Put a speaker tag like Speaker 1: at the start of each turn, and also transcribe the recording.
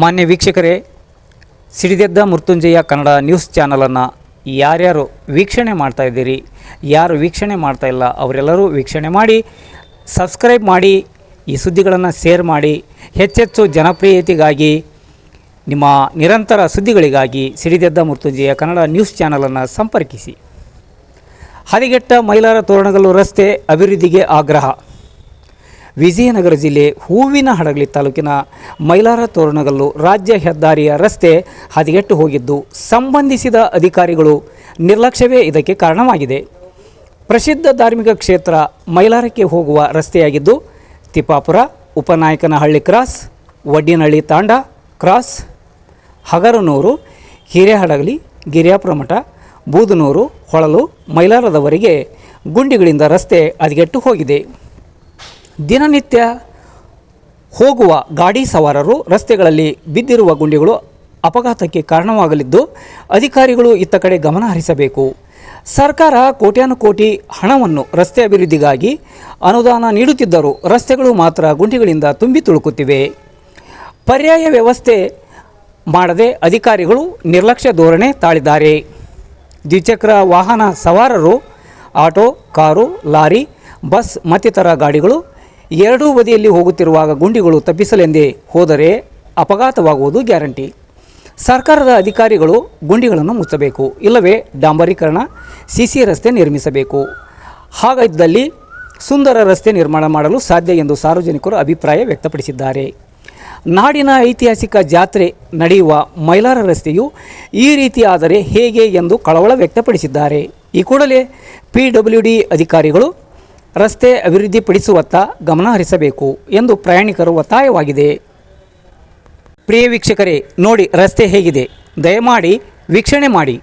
Speaker 1: ಮಾನ್ಯ ವೀಕ್ಷಕರೇ, ಸಿಡಿದೆದ್ದ ಮೃತ್ಯುಂಜಯ ಕನ್ನಡ ನ್ಯೂಸ್ ಚಾನಲನ್ನು ಯಾರ್ಯಾರು ವೀಕ್ಷಣೆ ಮಾಡ್ತಾ ಇದ್ದೀರಿ, ಯಾರು ವೀಕ್ಷಣೆ ಮಾಡ್ತಾ ಇಲ್ಲ, ಅವರೆಲ್ಲರೂ ವೀಕ್ಷಣೆ ಮಾಡಿ, ಸಬ್ಸ್ಕ್ರೈಬ್ ಮಾಡಿ, ಈ ಸುದ್ದಿಗಳನ್ನು ಶೇರ್ ಮಾಡಿ, ಹೆಚ್ಚೆಚ್ಚು ಜನಪ್ರಿಯತೆಗಾಗಿ, ನಿಮ್ಮ ನಿರಂತರ ಸುದ್ದಿಗಳಿಗಾಗಿ ಸಿಡಿದೆದ್ದ ಮೃತ್ಯುಂಜಯ ಕನ್ನಡ ನ್ಯೂಸ್ ಚಾನಲನ್ನು ಸಂಪರ್ಕಿಸಿ. ಹದಿಗೆಟ್ಟ ಮೈಲಾರ ತೋರಣಗಲ್ಲು ರಸ್ತೆ ಅಭಿವೃದ್ಧಿಗೆ ಆಗ್ರಹ. ವಿಜಯನಗರ ಜಿಲ್ಲೆ ಹೂವಿನ ಹಡಗಲಿ ತಾಲೂಕಿನ ಮೈಲಾರ ತೋರಣಗಲ್ಲು ರಾಜ್ಯ ಹೆದ್ದಾರಿಯ ರಸ್ತೆ ಹದಗೆಟ್ಟು ಹೋಗಿದ್ದು, ಸಂಬಂಧಿಸಿದ ಅಧಿಕಾರಿಗಳು ನಿರ್ಲಕ್ಷ್ಯವೇ ಇದಕ್ಕೆ ಕಾರಣವಾಗಿದೆ. ಪ್ರಸಿದ್ಧ ಧಾರ್ಮಿಕ ಕ್ಷೇತ್ರ ಮೈಲಾರಕ್ಕೆ ಹೋಗುವ ರಸ್ತೆಯಾಗಿದ್ದು, ತಿಪ್ಪಾಪುರ, ಉಪನಾಯಕನಹಳ್ಳಿ ಕ್ರಾಸ್, ವಡ್ಡಿನಹಳ್ಳಿ ತಾಂಡ, ಕ್ರಾಸ್, ಹಗರನೂರು, ಹಿರೇಹಡಗಲಿ, ಗಿರಿಯಾಪುರ ಮಠ, ಬೂದನೂರು, ಹೊಳಲು, ಮೈಲಾರದವರೆಗೆ ಗುಂಡಿಗಳಿಂದ ರಸ್ತೆ ಹದಗೆಟ್ಟು ಹೋಗಿದೆ. ದಿನನಿತ್ಯ ಹೋಗುವ ಗಾಡಿ ಸವಾರರು ರಸ್ತೆಗಳಲ್ಲಿ ಬಿದ್ದಿರುವ ಗುಂಡಿಗಳು ಅಪಘಾತಕ್ಕೆ ಕಾರಣವಾಗಲಿದ್ದು, ಅಧಿಕಾರಿಗಳು ಇತ್ತ ಕಡೆ ಗಮನ ಹರಿಸಬೇಕು. ಸರ್ಕಾರ ಕೋಟ್ಯಾನುಕೋಟಿ ಹಣವನ್ನು ರಸ್ತೆ ಅಭಿವೃದ್ಧಿಗಾಗಿ ಅನುದಾನ ನೀಡುತ್ತಿದ್ದರೂ ರಸ್ತೆಗಳು ಮಾತ್ರ ಗುಂಡಿಗಳಿಂದ ತುಂಬಿ ತುಳುಕುತ್ತಿವೆ. ಪರ್ಯಾಯ ವ್ಯವಸ್ಥೆ ಮಾಡದೆ ಅಧಿಕಾರಿಗಳು ನಿರ್ಲಕ್ಷ್ಯ ಧೋರಣೆ ತಾಳಿದ್ದಾರೆ. ದ್ವಿಚಕ್ರ ವಾಹನ ಸವಾರರು, ಆಟೋ, ಕಾರು, ಲಾರಿ, ಬಸ್ ಮತ್ತಿತರ ಗಾಡಿಗಳು ಎರಡೂ ಬದಿಯಲ್ಲಿ ಹೋಗುತ್ತಿರುವಾಗ ಗುಂಡಿಗಳು ತಪ್ಪಿಸಲೆಂದೇ ಹೋದರೆ ಅಪಘಾತವಾಗುವುದು ಗ್ಯಾರಂಟಿ. ಸರ್ಕಾರದ ಅಧಿಕಾರಿಗಳು ಗುಂಡಿಗಳನ್ನು ಮುಚ್ಚಬೇಕು, ಇಲ್ಲವೇ ಡಾಂಬರೀಕರಣ, ಸಿಸಿ ರಸ್ತೆ ನಿರ್ಮಿಸಬೇಕು. ಹಾಗಿದ್ದಲ್ಲಿ ಸುಂದರ ರಸ್ತೆ ನಿರ್ಮಾಣ ಮಾಡಲು ಸಾಧ್ಯ ಎಂದು ಸಾರ್ವಜನಿಕರು ಅಭಿಪ್ರಾಯ ವ್ಯಕ್ತಪಡಿಸಿದ್ದಾರೆ. ನಾಡಿನ ಐತಿಹಾಸಿಕ ಜಾತ್ರೆ ನಡೆಯುವ ಮೈಲಾರ ರಸ್ತೆಯು ಈ ರೀತಿಯಾದರೆ ಹೇಗೆ ಎಂದು ಕಳವಳ ವ್ಯಕ್ತಪಡಿಸಿದ್ದಾರೆ. ಈ ಕೂಡಲೇ ಪಿ ಅಧಿಕಾರಿಗಳು ರಸ್ತೆ ಅಭಿವೃದ್ಧಿಪಡಿಸುವತ್ತ ಗಮನ ಹರಿಸಬೇಕು ಎಂದು ಪ್ರಯಾಣಿಕರು ಒತ್ತಾಯವಾಗಿದೆ. ಪ್ರಿಯ ವೀಕ್ಷಕರೇ, ನೋಡಿ ರಸ್ತೆ ಹೇಗಿದೆ. ದಯಮಾಡಿ ವೀಕ್ಷಣೆ ಮಾಡಿ.